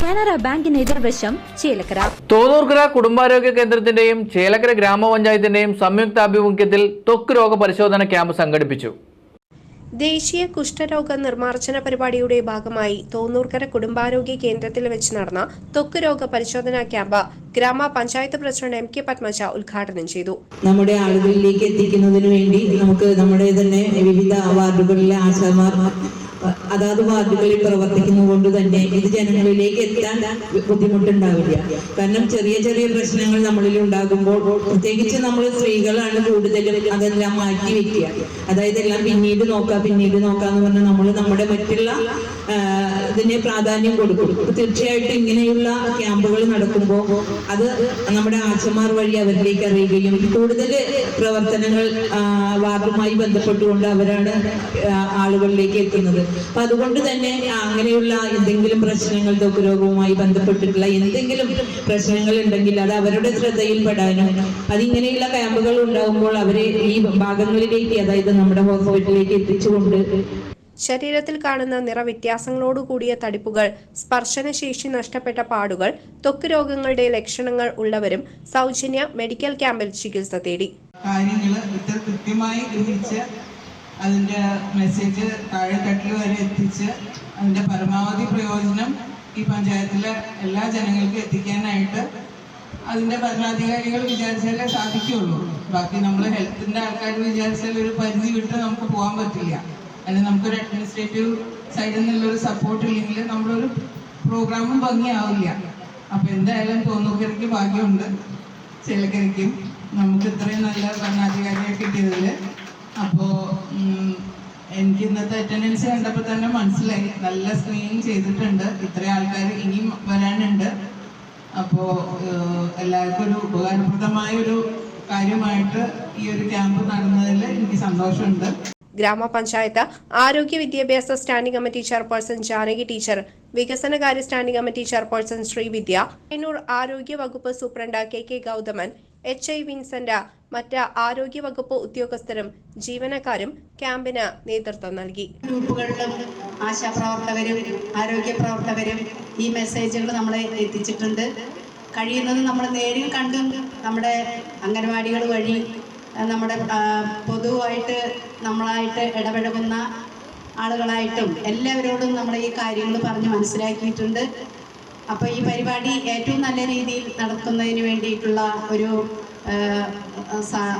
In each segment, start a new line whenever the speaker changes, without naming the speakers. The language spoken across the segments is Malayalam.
Canara ബാങ്കിന് എതിർവശം ചേലക്കര.
തോന്നൂർക്കര കുടുംബാരോഗ്യ കേന്ദ്രത്തിന്റെയും ചേലക്കര ഗ്രാമപഞ്ചായത്തിന്റെയും സംയുക്താഭിമുഖ്യത്തിൽ ത്വക്ക് രോഗ പരിശോധന ക്യാമ്പ് സംഘടിപ്പിച്ചു.
ദേശീയ കുഷ്ഠരോഗ നിർമ്മാർജന പരിപാടിയുടെ ഭാഗമായി തോന്നൂർക്കര കുടുംബാരോഗ്യ കേന്ദ്രത്തിൽ വെച്ച് നടന്ന ത്വക്ക് രോഗ പരിശോധനാ ക്യാമ്പ് ഗ്രാമപഞ്ചായത്ത് പ്രസിഡന്റ് എം കെ പത്മജ ഉദ്ഘാടനം ചെയ്തു.
നമ്മുടെ ആളുകളിലേക്ക് എത്തിക്കുന്നതിന് വേണ്ടി നമുക്ക് നമ്മുടെ തന്നെ വിവിധ വാർഡുകളിലെ ആശാമാർ അതാത് വാർഡുകളിൽ പ്രവർത്തിക്കുന്നത് കൊണ്ട് തന്നെ ഇത് ജനങ്ങളിലേക്ക് എത്താൻ ബുദ്ധിമുട്ടുണ്ടാവില്ല. കാരണം ചെറിയ ചെറിയ പ്രശ്നങ്ങൾ നമ്മളിൽ ഉണ്ടാകുമ്പോൾ പ്രത്യേകിച്ച് നമ്മൾ സ്ത്രീകളാണ് കൂടുതലും അതെല്ലാം മാറ്റി വെക്കുക. അതായത് എല്ലാം പിന്നീട് നോക്കാം പിന്നീട് നോക്കാന്ന് പറഞ്ഞാൽ നമ്മൾ നമ്മുടെ മറ്റുള്ള ഇതിനെ പ്രാധാന്യം കൊടുക്കും. തീർച്ചയായിട്ടും ഇങ്ങനെയുള്ള ക്യാമ്പുകൾ നടക്കുമ്പോൾ അത് നമ്മുടെ ആശമാർ വഴി അവരിലേക്ക് അറിയുകയും കൂടുതൽ പ്രവർത്തനങ്ങൾ വാർഡുമായി ബന്ധപ്പെട്ടുകൊണ്ട് അവരാണ് ആളുകളിലേക്ക് എത്തുന്നത്. അപ്പൊ അതുകൊണ്ട് തന്നെ അങ്ങനെയുള്ള എന്തെങ്കിലും പ്രശ്നങ്ങൾ ദുഃഖരോഗവുമായി രോഗവുമായി ബന്ധപ്പെട്ടിട്ടുള്ള എന്തെങ്കിലും പ്രശ്നങ്ങൾ ഉണ്ടെങ്കിൽ അത് അവരുടെ ശ്രദ്ധയിൽപ്പെടാനും അതിങ്ങനെയുള്ള ക്യാമ്പുകൾ ഉണ്ടാകുമ്പോൾ അവരെ ഈ ഭാഗങ്ങളിലേക്ക് അതായത് നമ്മുടെ ഹോസ്പിറ്റലിലേക്ക് എത്തിച്ചുകൊണ്ട്
ശരീരത്തിൽ കാണുന്ന നിറവ്യത്യാസങ്ങളോട് കൂടിയ തടിപ്പുകൾ സ്പർശനശേഷി നഷ്ടപ്പെട്ട പാടുകൾ ത്വക്ക് രോഗങ്ങളുടെ ലക്ഷണങ്ങൾ ഉള്ളവരും സൗജന്യ മെഡിക്കൽ ക്യാമ്പിൽ ചികിത്സ തേടി.
അതിന്റെ മെസ്സേജ് വരെ എത്തിച്ച് അതിന്റെ പരമാവധി പ്രയോജനം ഈ പഞ്ചായത്തിലെ എല്ലാ ജനങ്ങൾക്കും എത്തിക്കാനായിട്ട് അതിന്റെ ഭരണാധികാരികൾ വിചാരിച്ചാലേ സാധിക്കുകയുള്ളൂ. ബാക്കി നമ്മൾ ഹെൽത്തിന്റെ ആൾക്കാർ വിചാരിച്ചാൽ ഒരു പരിധി വിട്ട് നമുക്ക് പോകാൻ പറ്റില്ല. അല്ലെങ്കിൽ നമുക്കൊരു അഡ്മിനിസ്ട്രേറ്റീവ് സൈഡിൽ നിന്നുള്ളൊരു സപ്പോർട്ട് ഇല്ലെങ്കിൽ നമ്മളൊരു പ്രോഗ്രാമും ഭംഗിയാവില്ല. അപ്പോൾ എന്തായാലും തോന്നൂക്കരയ്ക്ക് ഭാഗ്യമുണ്ട്. ചേലക്കരയ്ക്കും. നമുക്ക് ഇത്രയും നല്ല ഭരണാധികാരിയെ കിട്ടിയതിൽ അപ്പോൾ എനിക്ക് ഇന്നത്തെ അറ്റൻഡൻസ് കണ്ടപ്പോൾ തന്നെ മനസ്സിലായി. നല്ല സ്ക്രീനിങ് ചെയ്തിട്ടുണ്ട്. ഇത്രയും ആൾക്കാർ ഇനിയും വരാനുണ്ട്. അപ്പോൾ എല്ലാവർക്കും ഒരു ഉപകാരപ്രദമായ ഒരു കാര്യമായിട്ട് ഈ ഒരു ക്യാമ്പ് നടന്നതിൽ എനിക്ക് സന്തോഷമുണ്ട്.
ഗ്രാമപഞ്ചായത്ത് ആരോഗ്യ വിദ്യാഭ്യാസ standing committee chairperson Janaki teacher വികസനകാര്യ standing committee chairperson Srividya Kannur ആരോഗ്യ വകുപ്പ് superintendent K K Gauthaman H I Vincent മറ്റ് ആരോഗ്യ വകുപ്പ് ഉദ്യോഗസ്ഥരും ജീവനക്കാരും ക്യാമ്പിന് നേതൃത്വം നൽകി.
ഗ്രൂപ്പുകളിലും ആശാപ്രവർത്തകരും ആരോഗ്യ പ്രവർത്തകരും ഈ മെസ്സേജുകൾ നമ്മളെ എത്തിച്ചിട്ടുണ്ട്. കഴിയുന്നത് നമ്മൾ നേരിൽ കണ്ടും നമ്മുടെ അംഗൻവാടികൾ വഴി നമ്മുടെ പൊതുവായിട്ട് നമ്മളായിട്ട് ഇടപഴകുന്ന ആളുകളായിട്ടും എല്ലാവരോടും നമ്മൾ ഈ കാര്യങ്ങൾ പറഞ്ഞ് മനസ്സിലാക്കിയിട്ടുണ്ട്. അപ്പോൾ ഈ പരിപാടി ഏറ്റവും നല്ല രീതിയിൽ നടക്കുന്നതിന് വേണ്ടിയിട്ടുള്ള ഒരു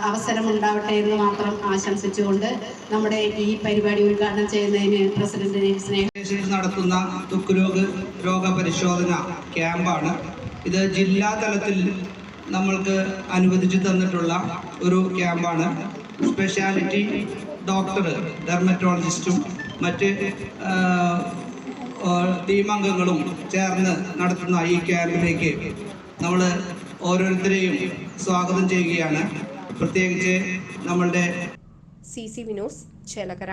അവസരം ഉണ്ടാവട്ടെ എന്ന് മാത്രം ആശംസിച്ചുകൊണ്ട് നമ്മുടെ ഈ പരിപാടി ഉദ്ഘാടനം ചെയ്യുന്നതിന് പ്രസിഡന്റിനെ സ്നേഹം
നടത്തുന്ന തുക്ക് രോഗ രോഗ പരിശോധന ക്യാമ്പാണ്. ഇത് ജില്ലാ തലത്തിൽ നമ്മൾക്ക് അനുവദിച്ചു തന്നിട്ടുള്ള ഒരു ക്യാമ്പാണ് സ്പെഷ്യാലിറ്റി ഡോക്ടർ ഡെർമറ്റോളജിസ്റ്റും മറ്റ് ആ, ആ, ടീം അംഗങ്ങളും ചേർന്ന് നടത്തുന്ന ഈ ക്യാമ്പിലേക്ക് നമ്മൾ ഓരോരുത്തരെയും സ്വാഗതം ചെയ്യുകയാണ്. പ്രത്യേകിച്ച് നമ്മളുടെ
സി സി വിനോസ് ചേലക്കര.